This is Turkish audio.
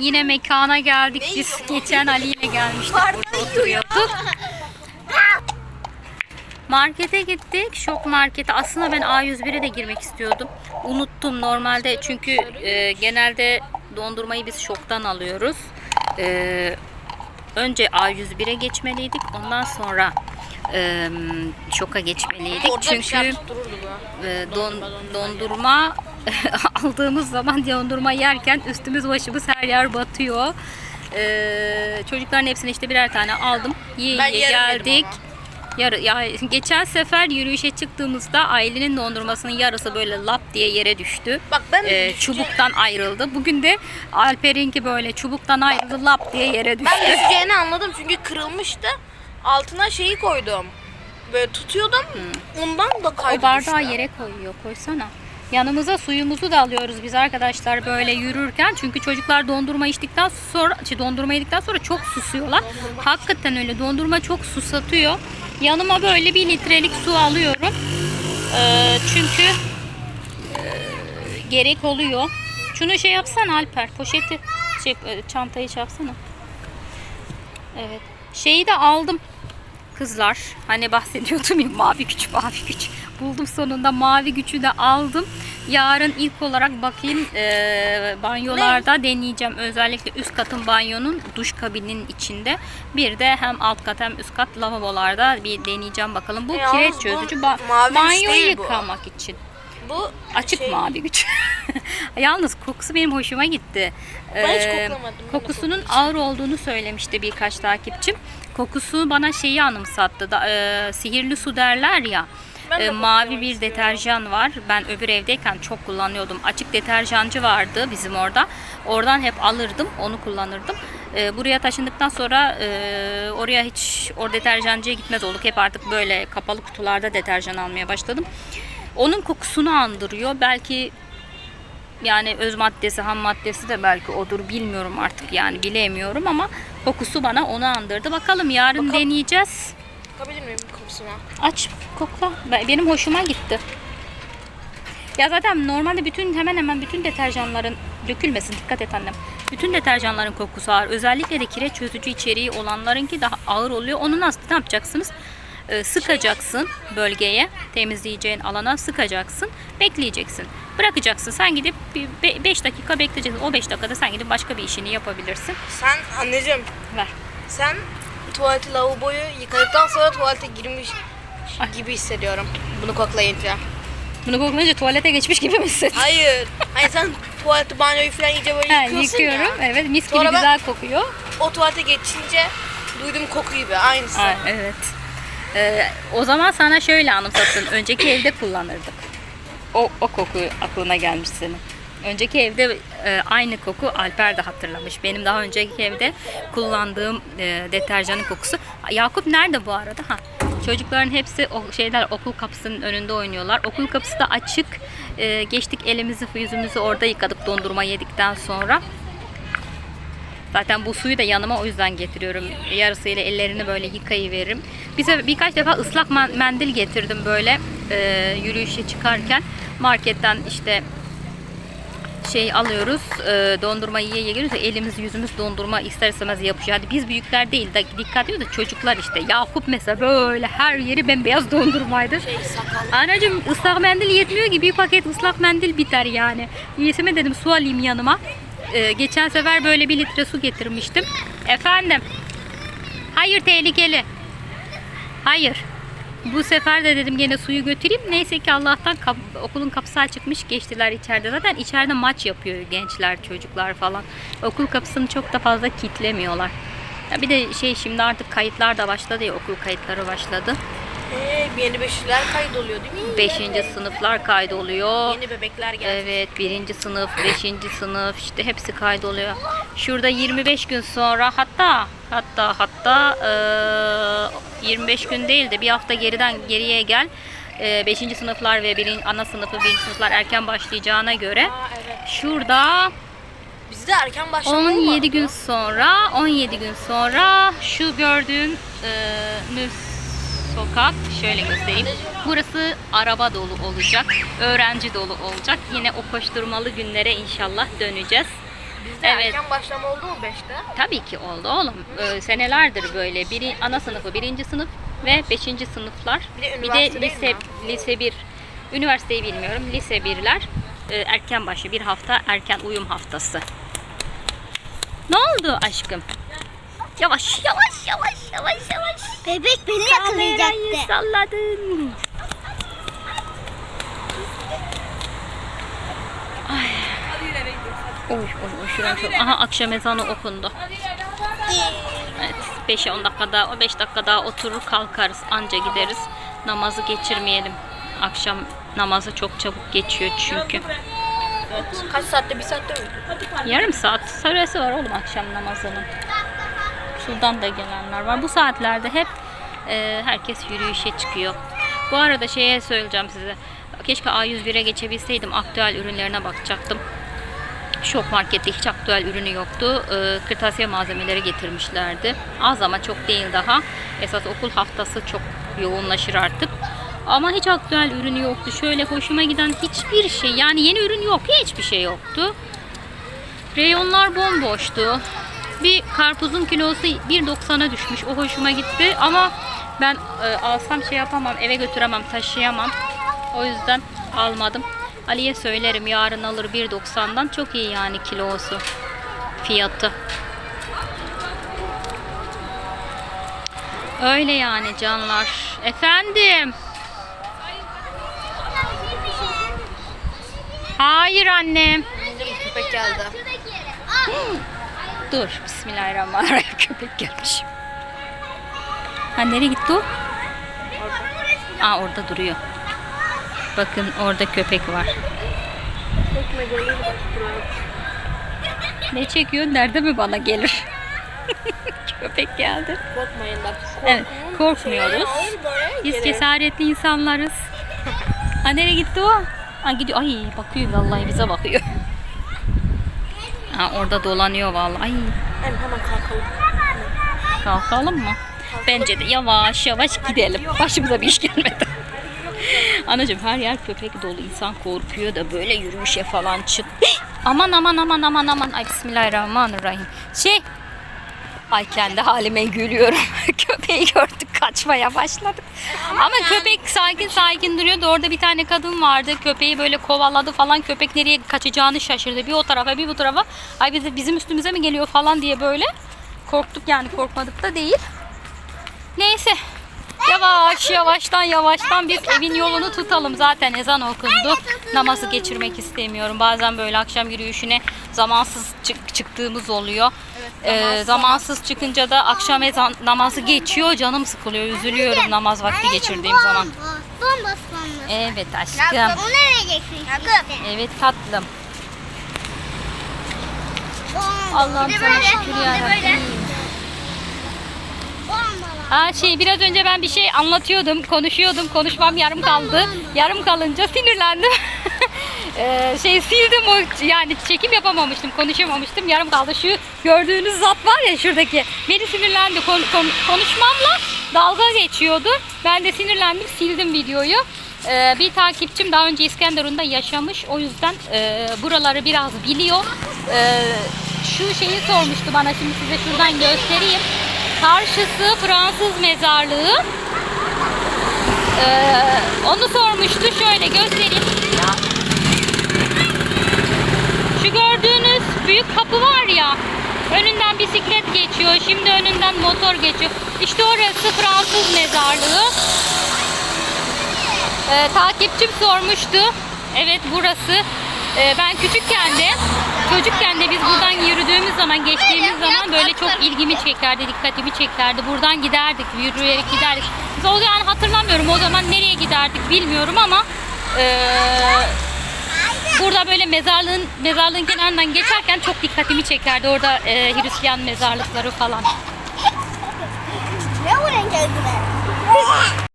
Yine mekana geldik. Biz geçen Ali ile gelmiştik. Burada oturuyorduk. Markete gittik. Şok markete. Aslında ben A101'e de girmek istiyordum. Unuttum normalde çünkü e, genelde dondurmayı biz şoktan alıyoruz. E, önce A101'e geçmeliydik. Ondan sonra e, şoka geçmeliydik. Orada Çünkü e, don, dondurma aldığımız zaman dondurma yerken üstümüz başımız her yer batıyor. E, çocukların hepsine işte birer tane aldım. Yiye Ben yiye geldik. Yarı, ya, geçen sefer yürüyüşe çıktığımızda ailenin dondurmasının yarısı böyle lap diye yere düştü. Bak ben E, düşeceğim. çubuktan ayrıldı. Bugün de Alper'inki böyle çubuktan ayrıldı lap diye yere düştü. Ben düşeceğini anladım çünkü kırılmıştı. Altına şeyi koydum. Böyle tutuyordum. Ondan da kaydı O bardağı düştü. yere koyuyor. Koysana. Yanımıza suyumuzu da alıyoruz biz arkadaşlar böyle yürürken. Çünkü çocuklar dondurma içtikten sonra, şey, dondurma yedikten sonra çok susuyorlar. Hakikaten öyle dondurma çok susatıyor. Yanıma böyle bir litrelik su alıyorum. Ee, çünkü e, gerek oluyor. Şunu şey yapsana Alper poşeti şey, e, çantayı şey yapsana. Evet. Şeyi de aldım kızlar. Hani bahsediyordum ya mavi güç mavi güç. Buldum sonunda mavi gücü de aldım. Yarın ilk olarak bakayım e, banyolarda deneyeceğim. Özellikle üst katın banyonun duş kabinin içinde. Bir de hem alt kat hem üst kat lavabolarda bir deneyeceğim bakalım. Bu E, kireç çözücü ba- banyoyu değil bu. yıkamak için. Bu Açık şey, mavi güç. Yalnız kokusu benim hoşuma gitti. Ben hiç Ee, koklamadım, Kokusunun ağır olduğunu söylemişti birkaç takipçim. Kokusu bana şeyi anımsattı. Da, e, sihirli su derler ya. De E, mavi bir deterjan var. Ben öbür evdeyken çok kullanıyordum. Açık deterjancı vardı bizim orada. Oradan hep alırdım, onu kullanırdım. E, buraya taşındıktan sonra e, oraya hiç o deterjancıya gitmez olduk. Hep artık böyle kapalı kutularda deterjan almaya başladım. Onun kokusunu andırıyor. Belki yani öz maddesi, ham maddesi de belki odur bilmiyorum artık yani bilemiyorum ama kokusu bana onu andırdı. Bakalım yarın Bakalım. deneyeceğiz. Bakabilir miyim kokusuna? Aç kokla. Ben- Benim hoşuma gitti. Ya zaten normalde bütün hemen hemen bütün deterjanların dökülmesin dikkat et annem. Bütün deterjanların kokusu ağır. Özellikle de kireç çözücü içeriği olanlarınki daha ağır oluyor. Onu nasıl ne yapacaksınız? Ee, sıkacaksın bölgeye, temizleyeceğin alana sıkacaksın, bekleyeceksin. Bırakacaksın. Sen gidip 5 dakika bekleyeceksin. O 5 dakikada sen gidip başka bir işini yapabilirsin. Sen anneciğim Ver. sen tuvaleti lavaboyu yıkadıktan sonra tuvalete girmiş gibi hissediyorum bunu koklayınca. Bunu koklayınca tuvalete geçmiş gibi mi hissediyorsun? Hayır. Hayır sen tuvaleti banyoyu falan iyice böyle Ha, yıkıyorsun yıkıyorum. ya. Evet mis gibi Sonra ben- güzel kokuyor. O tuvalete geçince duyduğum koku gibi aynısı. Ay, evet. Ee, o zaman sana şöyle anımsatsın. Önceki evde kullanırdık. O, o koku aklına gelmiş senin. Önceki evde e, aynı koku Alper de hatırlamış. Benim daha önceki evde kullandığım e, deterjanın kokusu. Yakup nerede bu arada? Ha. Çocukların hepsi o şeyler okul kapısının önünde oynuyorlar. Okul kapısı da açık. E, geçtik elimizi yüzümüzü orada yıkadık dondurma yedikten sonra. Zaten bu suyu da yanıma o yüzden getiriyorum. Yarısıyla ellerini böyle yıkayıveririm. Bize birkaç defa ıslak men- mendil getirdim böyle e, yürüyüşe çıkarken. Marketten işte şey alıyoruz, e, dondurma yiye yiye geliyoruz. Elimiz yüzümüz dondurma ister istemez yapışıyor. Hadi biz büyükler değil de dikkat ediyoruz da çocuklar işte. Yakup mesela böyle her yeri bembeyaz dondurmaydı. Şey. Anacığım ıslak mendil yetmiyor ki bir paket ıslak mendil biter yani. Yesime dedim su alayım yanıma. Ee, geçen sefer böyle bir litre su getirmiştim. Efendim. Hayır tehlikeli. Hayır. Bu sefer de dedim gene suyu götüreyim. Neyse ki Allah'tan kap- okulun kapısı açıkmış. Geçtiler içeride. Zaten içeride maç yapıyor gençler, çocuklar falan. Okul kapısını çok da fazla kitlemiyorlar. Ya bir de şey şimdi artık kayıtlar da başladı ya okul kayıtları başladı. Ee, yeni beşler kaydoluyor değil mi? Beşinci sınıflar kaydoluyor. Yeni bebekler geldi. Evet birinci sınıf, beşinci sınıf işte hepsi kaydoluyor. Şurada 25 gün sonra hatta hatta hatta eee, 25 gün değil de bir hafta geriden geriye gel. 5. sınıflar ve birin, ana sınıfı, birinci sınıflar erken başlayacağına göre Aa, evet. şurada Bizde erken başlama 17 olmadı. gün sonra 17 gün sonra şu gördüğünüz sokak şöyle göstereyim. Burası araba dolu olacak. Öğrenci dolu olacak. Yine o koşturmalı günlere inşallah döneceğiz. Bizde Evet. erken başlama oldu mu 5'te? Tabii ki oldu oğlum. Ee, senelerdir böyle. Biri, ana sınıfı birinci sınıf ve beşinci sınıflar. Bir de Bir de lise, mi? lise 1. Üniversiteyi bilmiyorum. Lise 1'ler e, erken başı. Bir hafta erken uyum haftası. Ne oldu aşkım? Yavaş yavaş yavaş yavaş yavaş. Bebek beni Kamerayı yakalayacaktı. salladın. Oy oy oy şuram çok. Aha akşam ezanı okundu. Evet 5'e 10 dakika daha, o 5 dakika daha oturur kalkarız anca gideriz. Namazı geçirmeyelim. Akşam namazı çok çabuk geçiyor çünkü. Evet. Kaç saatte? Bir saatte mi? Yarım saat süresi var oğlum akşam namazının. Şuradan da gelenler var. Bu saatlerde hep e, herkes yürüyüşe çıkıyor. Bu arada şeye söyleyeceğim size. Keşke A101'e geçebilseydim. Aktüel ürünlerine bakacaktım. Şok markette hiç aktüel ürünü yoktu. E, kırtasiye malzemeleri getirmişlerdi. Az ama çok değil daha. Esas okul haftası çok yoğunlaşır artık. Ama hiç aktüel ürünü yoktu. Şöyle hoşuma giden hiçbir şey. Yani yeni ürün yok. Hiçbir şey yoktu. Reyonlar bomboştu. Bir karpuzun kilosu 1.90'a düşmüş. O hoşuma gitti ama ben e, alsam şey yapamam, eve götüremem, taşıyamam. O yüzden almadım. Ali'ye söylerim yarın alır 1.90'dan. Çok iyi yani kilosu. Fiyatı. Öyle yani canlar. Efendim. Hayır annem. Bizim köpek geldi. Dur. Bismillahirrahmanirrahim. Köpek gelmiş. Ha nereye gitti o? Aa orada duruyor. Bakın orada köpek var. Ne çekiyor? Nerede mi bana gelir? köpek geldi. Korkmayın bak. Evet, korkmuyoruz. böyle Biz cesaretli insanlarız. Ha nereye gitti o? Ha gidiyor. Ay bakıyor vallahi bize bakıyor. Ha orada dolanıyor vallahi. Ay Hem hemen kalkalım. Kalkalım mı? Bence de yavaş yavaş gidelim. Başımıza bir iş gelmedi. Anacığım her yer köpek dolu. İnsan korkuyor da böyle yürüyüşe falan çık. aman aman aman aman aman. Ay bismillahirrahmanirrahim. Şey. Ay kendi halime gülüyorum. Köpeği gördük kaçmaya başladık. Ama köpek sakin sakin duruyordu. Orada bir tane kadın vardı. Köpeği böyle kovaladı falan. Köpek nereye kaçacağını şaşırdı. Bir o tarafa bir bu tarafa. Ay bizi, bizim üstümüze mi geliyor falan diye böyle. Korktuk yani korkmadık da değil. Neyse. Yavaş yavaştan yavaştan biz evin yolunu tutalım. Zaten ezan okundu. Namazı geçirmek istemiyorum. Bazen böyle akşam yürüyüşüne zamansız çık- çıktığımız oluyor. Ee, zamansız çıkınca da akşam ezan namazı geçiyor. Canım sıkılıyor. Üzülüyorum namaz vakti geçirdiğim zaman. Bomboş bomboş. Evet aşkım. Onu vereceksin işte. Evet tatlım. Allah'ım sana böyle, şükür bir Ha şey biraz önce ben bir şey anlatıyordum, konuşuyordum, konuşmam yarım kaldı. Yarım kalınca sinirlendim. Ee, şey sildim o yani çekim yapamamıştım, konuşamamıştım. Yarım kaldı. Şu gördüğünüz zat var ya şuradaki. Beni sinirlendi kon- kon- konuşmamla dalga geçiyordu. Ben de sinirlendim, sildim videoyu. Ee, bir takipçim daha önce İskenderun'da yaşamış. O yüzden e, buraları biraz biliyor. Ee, şu şeyi sormuştu bana şimdi size şuradan göstereyim. Karşısı Fransız mezarlığı. Ee, onu sormuştu. Şöyle göstereyim. Şu gördüğünüz büyük kapı var ya. Önünden bisiklet geçiyor. Şimdi önünden motor geçiyor. İşte orası Fransız mezarlığı. Ee, takipçim sormuştu. Evet burası. Ee, ben küçükken de çocukken de biz buradan yürüdüğümüz zaman geçtiğimiz zaman böyle çok ilgimi çekerdi, dikkatimi çekerdi. Buradan giderdik, yürüyerek giderdik. Biz o yani hatırlamıyorum o zaman nereye giderdik bilmiyorum ama ee, burada böyle mezarlığın mezarlığın kenarından geçerken çok dikkatimi çekerdi. Orada ee, Hristiyan mezarlıkları falan. Ne renk eldiven?